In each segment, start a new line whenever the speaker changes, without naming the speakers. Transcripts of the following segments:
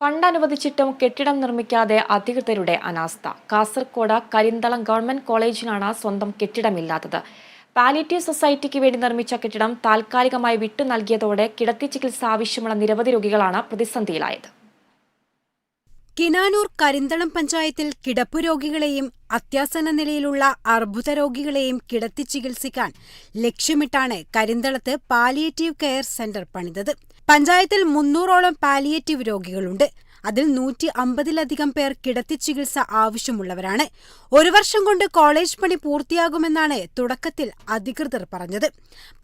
Fund അനുവദിച്ചിട്ടും കെട്ടിടം നിർമ്മിക്കാതെ അധികൃതരുടെ അനാസ്ഥ. കാസർകോട് കരിന്തളം ഗവൺമെന്റ് കോളേജിനാണ് സ്വന്തം കെട്ടിടമില്ലാത്തത്. പാലിറ്റീവ് സൊസൈറ്റിക്ക് വേണ്ടി നിർമ്മിച്ച കെട്ടിടം താൽക്കാലികമായി വിട്ടു നൽകിയതോടെ കിടത്തി ചികിത്സ ആവശ്യമുള്ള നിരവധി രോഗികളാണ് പ്രതിസന്ധിയിലായത്.
കിനാനൂർ കരിന്തളം പഞ്ചായത്തിൽ കിടപ്പു രോഗികളെയും അത്യാസന്ന നിലയിലുള്ള അർബുദ രോഗികളെയും കിടത്തി ചികിത്സിക്കാൻ ലക്ഷ്യമിട്ടാണ് കരിന്തളത്ത് പാലിയേറ്റീവ് കെയർ സെന്റർ പണിതത്. പഞ്ചായത്തിൽ മുന്നൂറോളം പാലിയേറ്റീവ് രോഗികളുണ്ട്. അതിൽ നൂറ്റി അമ്പതിലധികം പേർ കിടത്തി ചികിത്സ ആവശ്യമുള്ളവരാണ്. ഒരു വർഷം കൊണ്ട് കോളേജ് പണി പൂർത്തിയാകുമെന്നാണ് തുടക്കത്തിൽ അധികൃതർ പറഞ്ഞത്.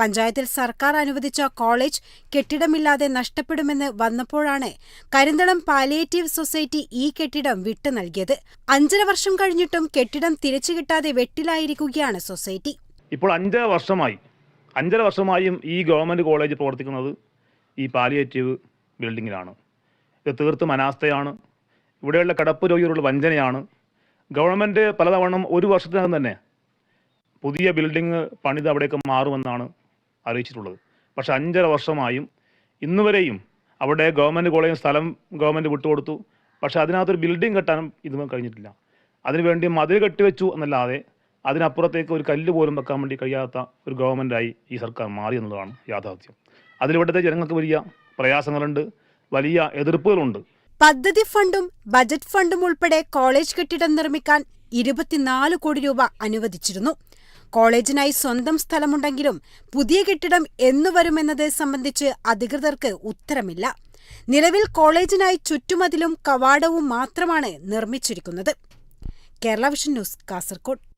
പഞ്ചായത്തിൽ സർക്കാർ അനുവദിച്ച കോളേജ് കെട്ടിടമില്ലാതെ നഷ്ടപ്പെടുമെന്ന് വന്നപ്പോഴാണ് കരിന്തളം പാലിയേറ്റീവ് സൊസൈറ്റി ഈ കെട്ടിടം വിട്ടു നൽകിയത്. അഞ്ചര വർഷം കഴിഞ്ഞിട്ടും കെട്ടിടം തിരിച്ചു കിട്ടാതെ വെട്ടിലായിരിക്കുകയാണ് സൊസൈറ്റി.
ഇപ്പോൾ അഞ്ചര വർഷമായി. അഞ്ചര വർഷമായും ഈ ഗവൺമെന്റ് കോളേജ് പ്രവർത്തിക്കുന്നത് ഈ പാലിയേറ്റീവ് ബിൽഡിങ്ങിലാണ്. ഇത് തീർത്തും അനാസ്ഥയാണ്. ഇവിടെയുള്ള കിടപ്പ് രോഗികളുടെ വഞ്ചനയാണ്. ഗവൺമെന്റ് പലതവണ ഒരു വർഷത്തിനകം തന്നെ പുതിയ ബിൽഡിംഗ് പണിത് അവിടേക്ക് മാറുമെന്നാണ് അറിയിച്ചിട്ടുള്ളത്. പക്ഷേ അഞ്ചര വർഷമായും ഇന്നുവരെയും അവിടെ ഗവൺമെന്റ് കോളേജ് സ്ഥലം ഗവൺമെന്റ് വിട്ടുകൊടുത്തു. പക്ഷേ അതിനകത്തൊരു ബിൽഡിംഗ് കെട്ടാനും ഇതും കഴിഞ്ഞിട്ടില്ല. അതിനുവേണ്ടി മതിൽ കെട്ടിവെച്ചു എന്നല്ലാതെ അതിനപ്പുറത്തേക്ക് ഒരു കല്ല് പോലും വെക്കാൻ വേണ്ടി കഴിയാത്ത ഒരു ഗവൺമെന്റായി ഈ സർക്കാർ മാറി എന്നുള്ളതാണ് യാഥാർത്ഥ്യം. അതിലിവിടുത്തെ ജനങ്ങൾക്ക് വലിയ പ്രയാസങ്ങളുണ്ട് വലിയ എതിർപ്പുകളുണ്ട്.
പദ്ധതി ഫണ്ടും ബജറ്റ് ഫണ്ടും ഉൾപ്പെടെ കോളേജ് കെട്ടിടം നിർമ്മിക്കാൻ ഇരുപത്തിനാല് കോടി രൂപ അനുവദിച്ചിരുന്നു. കോളേജിനായി സ്വന്തം സ്ഥലമുണ്ടെങ്കിലും പുതിയ കെട്ടിടം എന്നു വരുമെന്നത് സംബന്ധിച്ച് അധികൃതർക്ക് ഉത്തരമില്ല. നിലവിൽ കോളേജിനായി ചുറ്റുമതിലും കവാടവും മാത്രമാണ് നിർമ്മിച്ചിരിക്കുന്നത്. Kerala vision news Kasaragod.